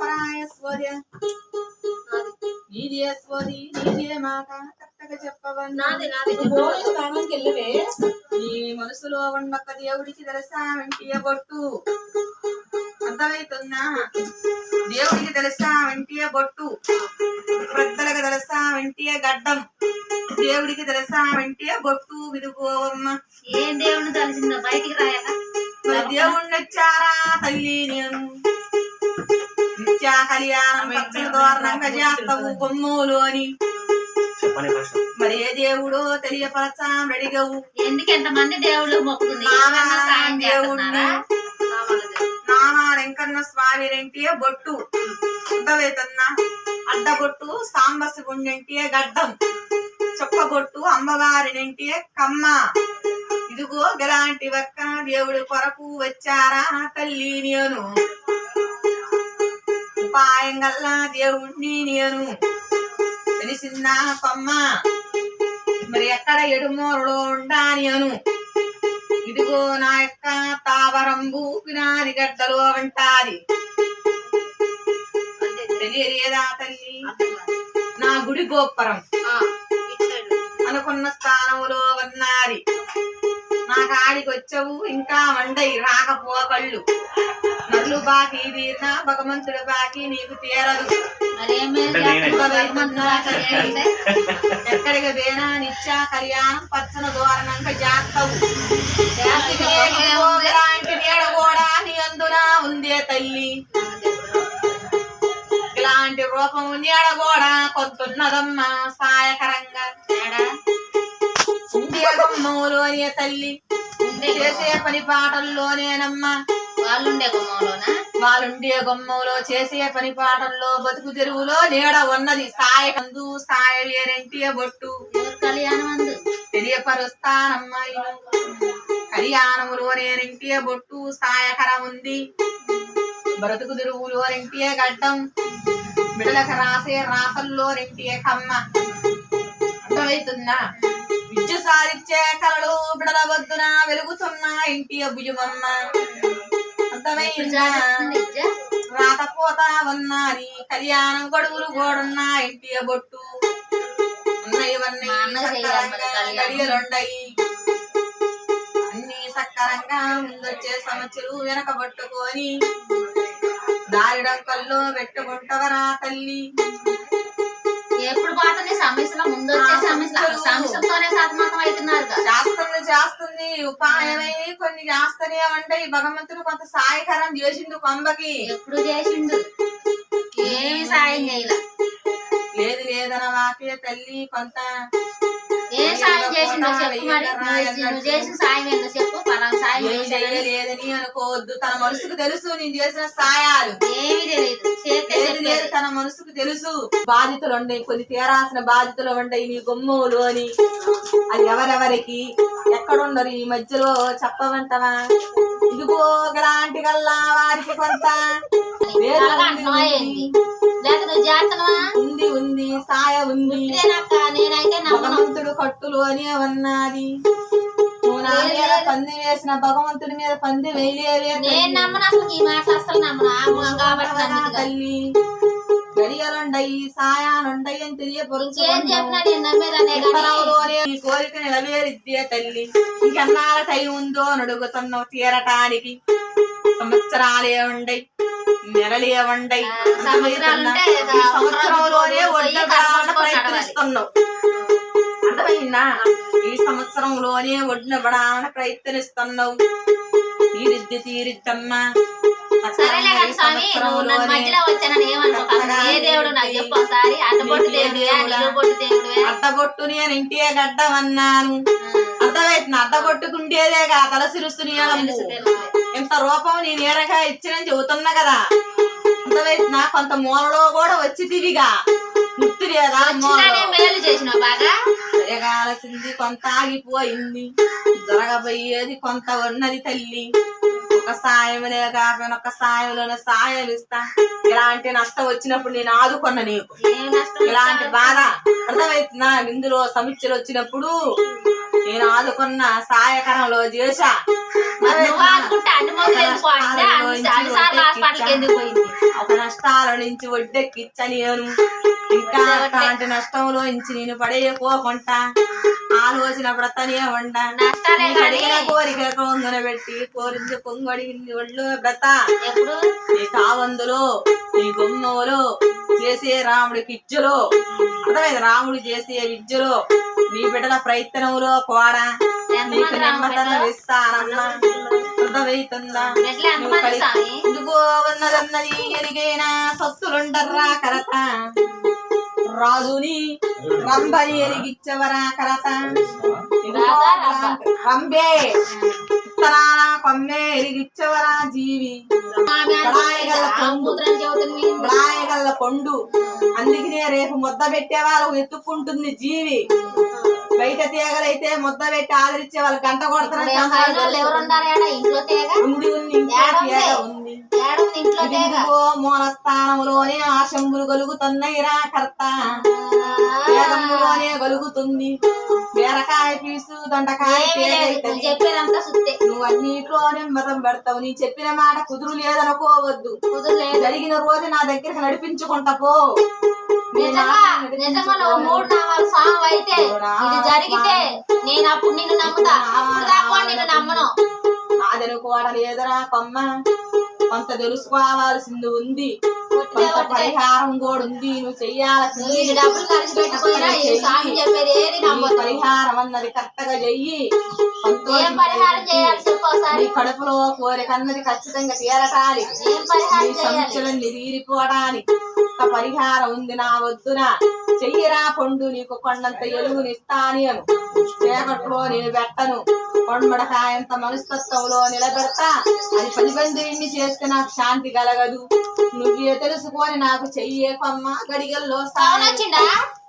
పరాయ నీదే నీదే. కరెక్ట్గా నాది నాది వెళ్ళవే నీ మనసులో ఉన్నక్క దేవుడికి తెలుసా వెంటియ బొట్టు అర్థమవుతుందా దేవుడికి తెలుసా వెంటియ బొట్టు పెద్దలకు తెలుసా వెంటియ గడ్డం? దేవుడికి తెలుసా వెంటియ బొట్టు విడుకోవమ్మ ఏం దేవుని తెలిసిందో బయటికి రాయక దేవుణ్ణి వచ్చారా తల్లి నేను? నిత్యా కళ్యాణం దోరణంగా చేస్తావు బొమ్మలు అని మరి ఏ దేవుడో తెలియపరచా రెడిగవు ఎందుకు ఎంతమంది దేవుళ్ళు చేస్తున్నారా? నామా వెంకన్న స్వామి రెంటియే బొట్టు. అడ్డవేతన్న అడ్డబొట్టు సాంబసి గుండెంటియే గడ్డం. చొక్క బొట్టు అమ్మవారి నెంటియే కమ్మ. ఇదిగో గలాంటి వక్క దేవుడి కొరకు వచ్చారా తల్లి నేను. ఉపాయం గల్లా దేవుణ్ణి నేను. తెలిసిందా కొమ్మ మరి ఎక్కడ ఎడుమూరలో నేను? ఇదిగో నా యొక్క తావరంబు పినాది గడ్డలో తెలియలేదా తల్లి? నా గుడి గోపురం. అనుకున్న స్థానంలో ఉన్నది. నా కాడికి వచ్చావు ఇంకా వండయి రాకపోకళ్ళు నదులు బాకీ తీరిన భగవంతుడు బాకీ నీకు తీరదు. ఎక్కడికి వేనా నిత్యా కళ్యాణం పచ్చన దూరణంగా చేస్తావు నీడ కూడా నీ అందున ఉందే తల్లి. ఇలాంటి రూపం నీడ కూడా కొంతున్నదమ్మా సాయకరంగా. తల్లి. చేసే పని పాటల్లోనేనమ్మా. వాళ్ళుండే గుమ్మంలోనా? వాళ్ళుండే గుమ్మంలో చేసే పని పాటల్లో బతుకు తెరువులో నీడ ఉన్నది. సాయకందు సాయ వేరెంటి బొట్టు. ఎవరు కళ్యాణం అందు తెలియపరుస్తానమ్మా కళ్యాణములో నేరింటియ బొట్టు సాయకరం ఉంది. బ్రతుకు తిరుగులో రెంటియ గడ్డం. బిడలకు రాసే రాతల్లో రెంటియ కమ్మ. అర్థమవుతుందా? విద్య సారిచ్చే కలలు బిడల వద్దున వెలుగుతున్న ఇంటియ భుజమమ్మ. రాకపోతా ఉన్నది కళ్యాణం గడువులు గోడున్న ఇంటియ బొట్టు. అన్ని సక్కరంగా ముందొచ్చే సమస్యలు వెనకబట్టుకొని దారి డొక్కల్లో పెట్టుకుంటవరా తల్లి? ఎప్పుడు పోతుంది సమస్యలో ముందు వచ్చే సమస్యలు సమస్యలతోనే సతమతం అవుతున్నారు. చేస్తుంది చేస్తుంది. ఉపాయమై కొన్ని చేస్తూనే ఉంటాయి భగవంతుడు కొంత సాయకరం చేసిండు కొంబకి. ఎప్పుడు చేసిండు? ఏమి సాయం చేయలే. లేదు లేదన వాకే తల్లి కొంత ఏ సాయం చేసిండో చెప్పు మరి. నువ్వు చేసిన సాయం ఏందో చెప్పు. పలానా సాయం ఏం చేశాడని చేయలేదని అనుకోవద్దు. తన మనసుకు తెలుసు నేను చేసిన సాయాలు. ఏమీ తెలియదు. చేస్తే లేదు. తన మనసుకు తెలుసు. బాధితులు ఉండయి కొన్ని తీరాల్సిన బాధితులు ఉండయి నీ గొమ్మలు అని. అది ఎవరెవరికి? ఎక్కడుండరు ఈ మధ్యలో? చెప్పమంటవా? ఇదిగో గలాంటి గల్లా వారికి కొంత. వేరే ఉంది, ఉంది ఉంది సాయ ఉంది. నేనైతే భగవంతుడు ఉన్నది నువ్వు నా మీద పంది వేసిన భగవంతుడి మీద పంది వేయలేవే నేను నమ్మను అసలు ఈ మాట అసలు నమ్మను. ఆ మొహం కాబట్టి నమ్మింది కాదు. తల్లి. గడియలుండయి సాయాలుండయి అని కోరిక నెరవేరిద్దే తల్లి. ఇంకెన్నాళ్ళ టైం ఉందో అని అడుగుతున్నావు తీరటానికి. సంవత్సరాలే ఉండయి ఈ సంవత్సరంలోనే పోయి ఒడ్డు కట్టుకొని ప్రయత్నిస్తున్నావు అర్థమైందా? ఈ సంవత్సరంలోనే ఒడ్డున పడాలని ప్రయత్నిస్తున్నావు తీరిద్ది తీరిద్దమ్మా. సరేలే కానీ ఈ స్వామి నువ్వు నన్ను సంవత్సరంలోనే మధ్యలో వచ్చానని ఏమనుకో ఏ దేవుడు నాకు చెప్పు ఒకసారి? అడ్డబొట్టు నీకే దేవుడివే దేవుడా? నిలువబొట్టు దేవుడివే? అడ్డబొట్టు నేను ఇంటియే గడ్డమన్నాను అర్థమైతుంది. అడ్డగొట్టుకుంటేదేగా తల సిరుస్తు తెలుసు, తెలుసు. ఇంత రూపం నీ నీడగా ఇచ్చినని చెబుతున్నా కదా. అర్థమైతుందా కొంత మూలలో కూడా వచ్చి తిరిగా. గుర్తు లేదా జరగాల్సింది కొంత ఆగిపోయింది. జరగబోయేది కొంత ఉన్నది తల్లి. ఒక సాయములే కాకపోయినా ఒక సాయంలోనే సాయం ఇస్తా ఇలాంటి నష్టం వచ్చినప్పుడు నేను ఆదుకున్నా నీకు. ఇలాంటి బాధ. అర్థమవుతుందా ఇందులో సమస్యలు వచ్చినప్పుడు నేను ఆదుకున్న సాయకరంలో చేశా ఒక నష్టాల నుంచి ఒడ్డెక్కిచ్చ నేను ఇంకా అలాంటి నష్టంలో నుంచి నేను. పడేయకోకుండా ఆలోచన బ్రతనే ఉండ అడిగిన కోరిక కొంగున పెట్టి కోరింది కొంగడిగింది ఒళ్ళు బ్రత. ఎప్పుడు? నీ కావందులో నీ గుమ్మలో చేసే రాముడి పిచ్చులో. అర్థమైంది? రాముడు చేసే విద్యలో. నీ బిడ్డల ప్రయత్నంలో కూడా నీకు నెమ్మదన ఉన్నదన్నది ఎరిగైనా? సత్తులుండర్రా కరత. రాజుని రంబని ఎరిగిచ్చవరా కరత. రంబే ఇత్తనాల కొమ్మే జీవి? రాయగల్ల కొండు. అందుకనే రేపు ముద్ద పెట్టే ఎత్తుకుంటుంది జీవి. బయట తీగలైతే ముద్ద పెట్టి ఆదరించే వాళ్ళు గంట కొడతారు. ఇంట్లో తేగ? ఉంది ఉంది ఇంకా తీగ ఉంది. ఏడుంది ఇంట్లో తేగ? ఇదిగో మూల స్థానంలోనే ఆశంబులు కర్త. కలుగుతుంది బీరకాయ పీసు దొండకాయ చెప్పేదంతా సుత్తే నువ్వు అన్నిట్లోనే మతం పెడతావు. నీ చెప్పిన మాట కుదురు లేదనుకోవద్దు. కుదరలేదు జరిగిన రోజు నా దగ్గరికి నడిపించుకుంటా పో. నిజంగా మాట నిజంగా నువ్వు మూడు నాలుగు సాంగ్ అయితే ఇది జరిగితే నేను అప్పుడు నిన్ను నమ్ముతా. అప్పుడు దాకా నిన్ను నమ్మను. లేదురా కొమ్మ. కొంత తెలుసుకోవాల్సింది ఉంది. కొంత. పరిహారం కూడా ఉంది. నువ్వు చెయ్యాల్సింది డబ్బులు ఖర్చు స్వామి చెప్పేది ఏది నమ్మదు పరిహారం అన్నది కరెక్ట్గా చెయ్యి. ఏం పరిహారం చేయాలి కడుపులో కోరిక అన్నది ఖచ్చితంగా తీరటాలి. సంచులన్నీ తీరిపోవడానికి ఒక పరిహారం ఉంది నా వద్దున. చెయ్యిరా పండు నీకు కొండంత ఎలుగునిస్తాని అను. చేపట్లో నేను పెట్టను కొండమడకాయంత మనస్తత్వంలో నిలబెడతా. అది పది చేస్తే నాకు శాంతి కలగదు. నువ్వే తెలుసుకొని నాకు చెయ్యే కొమ్మ గడిగల్లో పవన్